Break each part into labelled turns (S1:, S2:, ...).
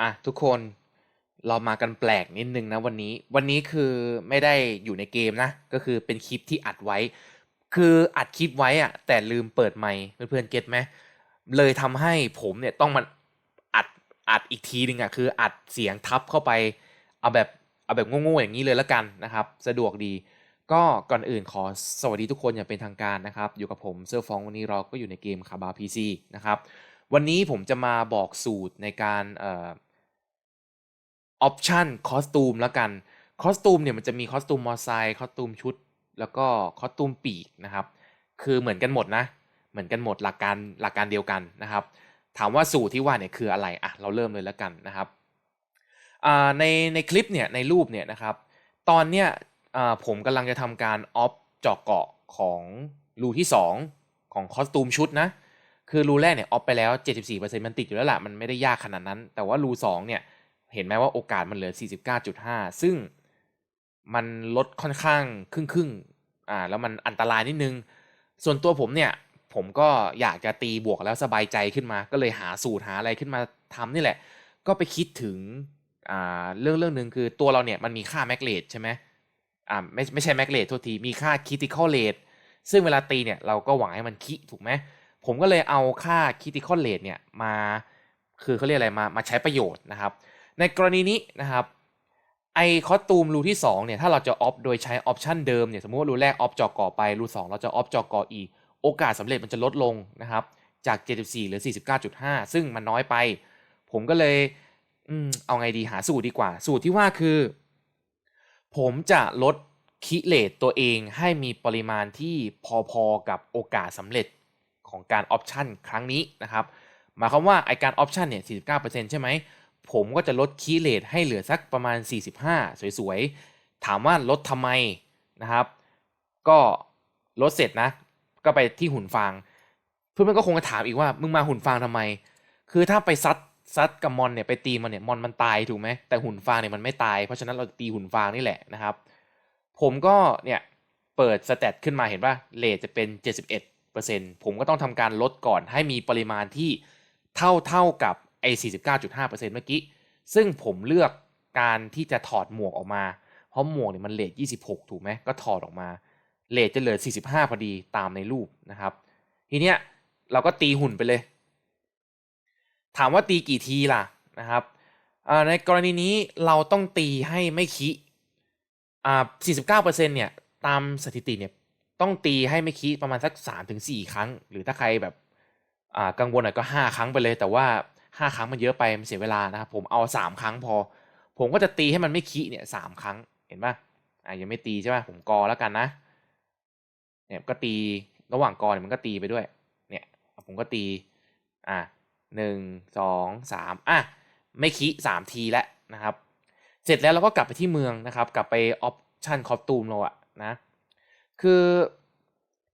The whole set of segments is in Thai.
S1: อะทุกคนเรามากันแปลกนิดนึงนะวันนี้ วันนี้คือไม่ได้อยู่ในเกมนะ ก็คือเป็นคลิปที่อัดไว้ คืออัดคลิปไว้อะแต่ลืมเปิดไมค์เพื่อนๆเก็ตไหมเลยทำให้ผมเนี่ยต้องมาอัดอัดอีกทีหนึ่งอะคืออัดเสียงทับเข้าไป เอาแบบเอาแบบโง่ๆอย่างนี้เลยละกันนะครับ สะดวกดี ก็ก่อนอื่นขอสวัสดีทุกคนอย่างเป็นทางการนะครับ อยู่กับผมเซอร์ฟองวันนี้เราก็อยู่ในเกมคาบาพีซีนะครับวันนี้ผมจะมาบอกสูตรในการเอ่อ ออปชันคอสตูมแล้วกันคอสตูมเนี่ยมันจะมีคอสตูมมอไซค์คอสตูมชุด แล้วก็คอสตูมปีกนะครับ คือเหมือนกันหมดนะ เหมือนกันหมดหลักการหลักการเดียวกันนะครับ ถามว่าสูตรที่ว่าเนี่ยคืออะไรอะเราเริ่มเลยแล้วกันนะครับในในคลิปเนี่ยในรูปเนี่ยนะครับ ตอนเนี้ยผมกำลังจะทำการออฟเจาะเกาะของรูที่ 2 ของคอสตูมชุดนะ คือรูแรกเนี่ยออฟไปแล้ว 74%มันติดอยู่แล้วแหละมันไม่ได้ยากขนาดนั้น แต่ว่ารู2เนี่ย เห็นไหมว่าโอกาสมันเหลือ 49.5 ซึ่งมันลดค่อนข้างครึ่งครึ่งๆอ่าแล้วมันอันตรายนิดนึง ส่วนตัวผมเนี่ย ผมก็อยากจะตีบวกแล้วสบายใจขึ้นมา ก็เลยหาสูตรหาอะไรขึ้นมาทำนี่แหละ ก็ไปคิดถึงอ่าเรื่องเรื่องหนึ่งคือตัวเราเนี่ยมันมีค่าแมกเลตใช่ไหมอ่าไม่ไม่ใช่แมกเลตโทษทีมีค่าคิติคอลเลตซึ่งเวลาตีเนี่ยเราก็หวังให้มันคิถูกไหมผมก็เลยเอาค่า critical rate เนี่ยมาคือเขาเรียกอะไรมามาใช้ประโยชน์นะครับ ในกรณีนี้นะครับไอคอสตูมรูที่ 2 เนี่ย ถ้าเราจะออฟโดยใช้ออปชันเดิมเนี่ย สมมติว่ารูแรกออฟจอก่อไป รู 2 เราจะออฟจอก่ออีก โอกาสสำเร็จมันจะลดลงนะครับ จาก 74เหรือ 49.5 ซึ่งมันน้อยไป ผมก็เลยอเอาไงดีหาสูตรดีกว่า สูตรที่ว่าคือ ผมจะลดคิเลตตัวเองให้มีปริมาณที่พอๆกับโอกาสสำเร็จของการออปชันครั้งนี้นะครับ หมายความว่าไอการออปชันเนี่ย 49%ใช่ไหม ผมก็จะลดคีย์เลทให้เหลือสักประมาณ 45 สวยๆ ถามว่าลดทำไมนะครับ ก็ลดเสร็จนะ ก็ไปที่หุ่นฟาง เพื่อนๆก็คงจะถามอีกว่ามึงมาหุ่นฟางทำไม คือถ้าไปซัดซัดกับมอนเนี่ยไปตีมันเนี่ยมอนมันตายถูกไหมแต่หุ่นฟางเนี่ยมันไม่ตายเพราะฉะนั้นเราตีหุ่นฟางนี่แหละนะครับ ผมก็เนี่ยเปิดสเตตขึ้นมาเห็นป่ะเลทจะเป็น 71%ผมก็ต้องทำการลดก่อนให้มีปริมาณที่เท่าเท่ากับ ไอ้49.5%เก้าจุดห้าเปอร์เซ็นต์เมื่อกี้ ซึ่งผมเลือกการที่จะถอดหมวกออกมา เพราะหมวกเนี่ยมันเลท26ถูกไหมก็ถอดออกมา เลทจะเหลือ45พอดีตามในรูปนะครับ ทีเนี้ยเราก็ตีหุ่นไปเลย ถามว่าตีกี่ทีล่ะนะครับในกรณีนี้เราต้องตีให้ไม่คิอ่า49%เนี่ยตามสถิติเนี่ยต้องตีให้ไม่คิประมาณสัก 3-4 ครั้ง หรือถ้าใครแบบอ่ากังวลหน่อยก็ 5 ครั้งไปเลย แต่ว่า 5ครั้งมันเยอะไปมันเสียเวลานะครับผมเอา3ครั้งพอ ผมก็จะตีให้มันไม่คิเนี่ยสามครั้งเห็นปะอ่ายังไม่ตีใช่ปะผมกอแล้วกันนะเนี่ยก็ตีระหว่างกอเนี่ยมันก็ตีไปด้วยเนี่ยผมก็ตีอ่าหนึ่งสองสามอะไม่คิสามทีแล้วนะครับ เสร็จแล้วเราก็กลับไปที่เมืองนะครับ กลับไปออปชันคอสตูมเราอะนะคือ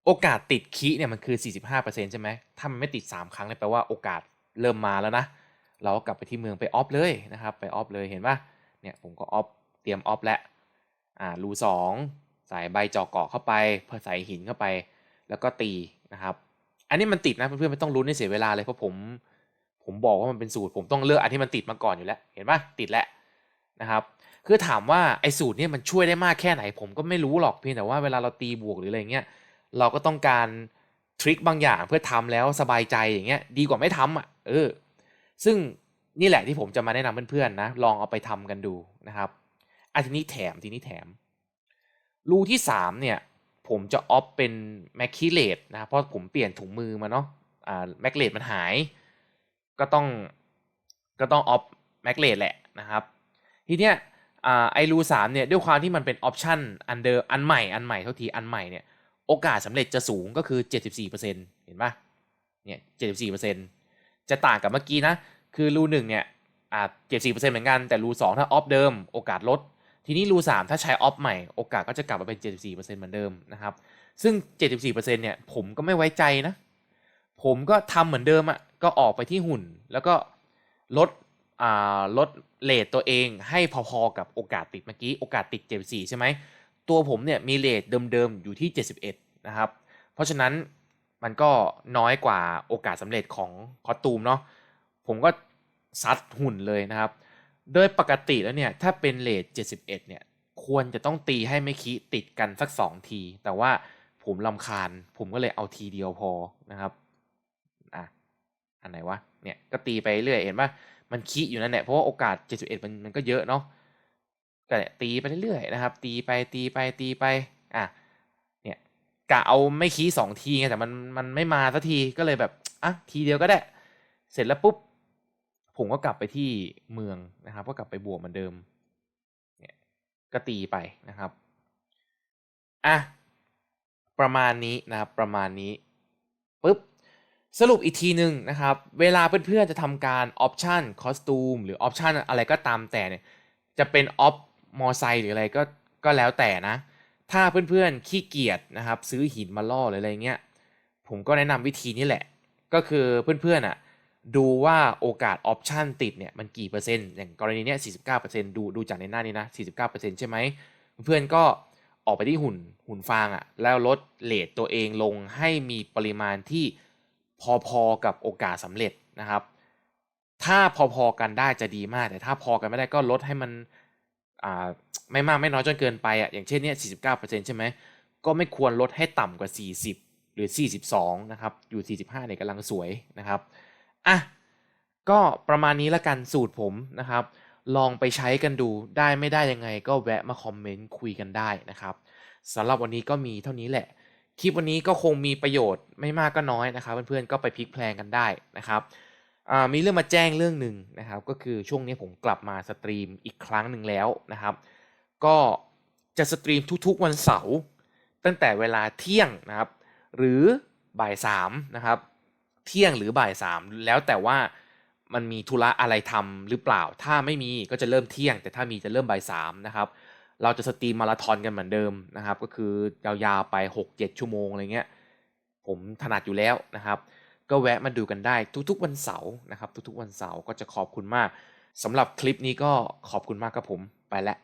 S1: โอกาสติดคีเนี่ยมันคือ 45%ใช่ไหมถ้ามันไม่ติด 3 ครั้งเลยแปลว่าโอกาส เริ่มมาแล้วนะ เรากลับไปที่เมืองไปออฟเลยนะครับ ไปออฟเลยเห็นปะเนี่ยผมก็ออฟเตรียมออฟแล้วอ่ารูสองใส่ใบจอกเกาะเข้าไปเพื่อใส่หินเข้าไป แล้วก็ตีนะครับ อันนี้มันติดนะเพื่อนๆไม่ต้องรุ้นให้เสียเวลาเลยเพราะผม ผมบอกว่ามันเป็นสูตร ผมต้องเลือกอันที่มันติดมาก่อนอยู่แล้ว เห็นปะติดแล้วนะครับ คือถามว่าไอ้สูตรนี้มันช่วยได้มากแค่ไหน ผมก็ไม่รู้หรอกเพียงแต่ว่าเวลาเราตีบวกหรืออะไรเงี้ยเราก็ต้องการ ทริคบางอย่างเพื่อทำแล้วสบายใจอย่างเงี้ยดีกว่าไม่ทำอะเออ ซึ่งนี่แหละที่ผมจะมาแนะนำเพื่อนๆนะ ลองเอาไปทำกันดูนะครับอันนี้แถมทีนี้แถม รูที่3เนี่ยผมจะออฟเป็นแมคคิเลตนะเพราะผมเปลี่ยนถุงมือมาเนาะอ่าแมคเลตมันหาย ก็ต้องก็ต้องออฟแมคเลตแหละนะครับ ทีเนี้ยไอรูสามเนี่ยด้วยความที่มันเป็นออปชันอันเดอร์อันใหม่อันใหม่เท่าทีอันใหม่เนี่ย โอกาสสำเร็จจะสูงก็คือ 74%เห็นปะเนี่ย 74%จะต่างกับเมื่อกี้นะ คือรูหนึ่งเนี่ยอ่า74%เหมือนกัน แต่รูสองถ้าออฟเดิม โอกาสลด ทีนี้รูสามถ้าใช้ออฟใหม่ โอกาสก็จะกลับมาเป็น 74%เหมือนเดิมนะครับ ซึ่ง 74%เนี่ยผมก็ไม่ไว้ใจนะ ผมก็ทำเหมือนเดิมอะ่ะ ก็ออกไปที่หุ่น แล้วก็ลดอ่าลดเลทตัวเองให้พอๆกับโอกาสติดเมื่อกี้ โอกาสติด 74 ใช่ไหม ตัวผมเนี่ยมีเลทเดิมๆอยู่ที่ 71 นะครับ เพราะฉะนั้นมันก็น้อยกว่าโอกาสสำเร็จของคอตูมเนาะผมก็ซัดหุ่นเลยนะครับ โดยปกติแล้วเนี่ยถ้าเป็นเลท71 เนี่ยควรจะต้องตีให้ไม่คีติดกันสัก 2 ที แต่ว่าผมลำคาญ ผมก็เลยเอาทีเดียวพอนะครับอะอันไหนวะเนี่ยก็ตีไปเรื่อยเห็นปะมันคีอยู่นั่นแหละเพราะว่าโอกาส 71 มันมันก็เยอะเนาะ ก็เนี่ยตีไปเรื่อยๆนะครับ ตีไปตีไปตีไปอะเนี่ยกะเอาไม่คีสองทีไงแต่มันมันไม่มาสักทีก็เลยแบบอะทีเดียวก็ได้ เสร็จแล้วปุ๊บผมก็กลับไปที่เมืองนะครับ ก็กลับไปบวกเหมือนเดิมเนี่ยก็ตีไปนะครับอะประมาณนี้นะครับประมาณนี้ปุ๊บสรุปอีกทีหนึ่งนะครับ เวลาเพื่อนๆจะทำการออปชันคอสตูมหรือออปชันอะไรก็ตามแต่เนี่ย จะเป็นออฟ มอไซค์หรืออะไรก็ก็แล้วแต่นะ ถ้าเพื่อนๆขี้เกียจนะครับ ซื้อหินมาล่อหรืออะไรเงี้ยผมก็แนะนำวิธีนี้แหละ ก็คือเพื่อนๆอะดูว่าโอกาสออปชันติดเนี่ยมันกี่เปอร์เซ็นต์อย่างกรณีเนี้ย49%ดูดูจากในหน้านี้นะ49%ใช่ไหมเพื่อนก็ออกไปที่หุ่นหุ่นฟางอะ่ะแล้วลดเลทตัวเองลงให้มีปริมาณที่พอๆกับโอกาสสำเร็จนะครับ ถ้าพอๆกันได้จะดีมาก แต่ถ้าพอกันไม่ได้ก็ลดให้มัน อ่าไม่มากไม่น้อยจนเกินไปอะ่ะอย่างเช่นเนี้ย49%ใช่ไหมก็ไม่ควรลดให้ต่ำกว่า 40 หรือ 42 นะครับ อยู่ 45เนี่ยกำลังสวยนะครับอะก็ประมาณนี้ละกันสูตรผมนะครับ ลองไปใช้กันดูได้ไม่ได้ยังไง ก็แวะมาคอมเมนต์คุยกันได้นะครับสำหรับวันนี้ก็มีเท่านี้แหละ คลิปวันนี้ก็คงมีประโยชน์ไม่มากก็น้อยนะครับ เพื่อนๆก็ไปพลิกแพลงกันได้นะครับ มีเรื่องมาแจ้งเรื่องหนึ่งนะครับ ก็คือช่วงนี้ผมกลับมาสตรีมอีกครั้งหนึ่งแล้วนะครับ ก็จะสตรีมทุกๆวันเสาร์ตั้งแต่เวลาเที่ยงนะครับ หรือบ่ายสามนะครับ เที่ยงหรือบ่ายสามแล้วแต่ว่ามันมีธุระอะไรทำหรือเปล่า ถ้าไม่มีก็จะเริ่มเที่ยง แต่ถ้ามีจะเริ่มบ่ายสามนะครับ เราจะสตรีมมาราธอนกันเหมือนเดิมนะครับ ก็คือยาวๆไป 6-7 ชั่วโมงอะไรเงี้ย ผมถนัดอยู่แล้วนะครับ ก็แวะมาดูกันได้ทุกๆวันเสาร์นะครับ ทุกๆวันเสาร์ก็จะขอบคุณมากสำหรับคลิปนี้ก็ขอบคุณมากครับผมไปแล้ว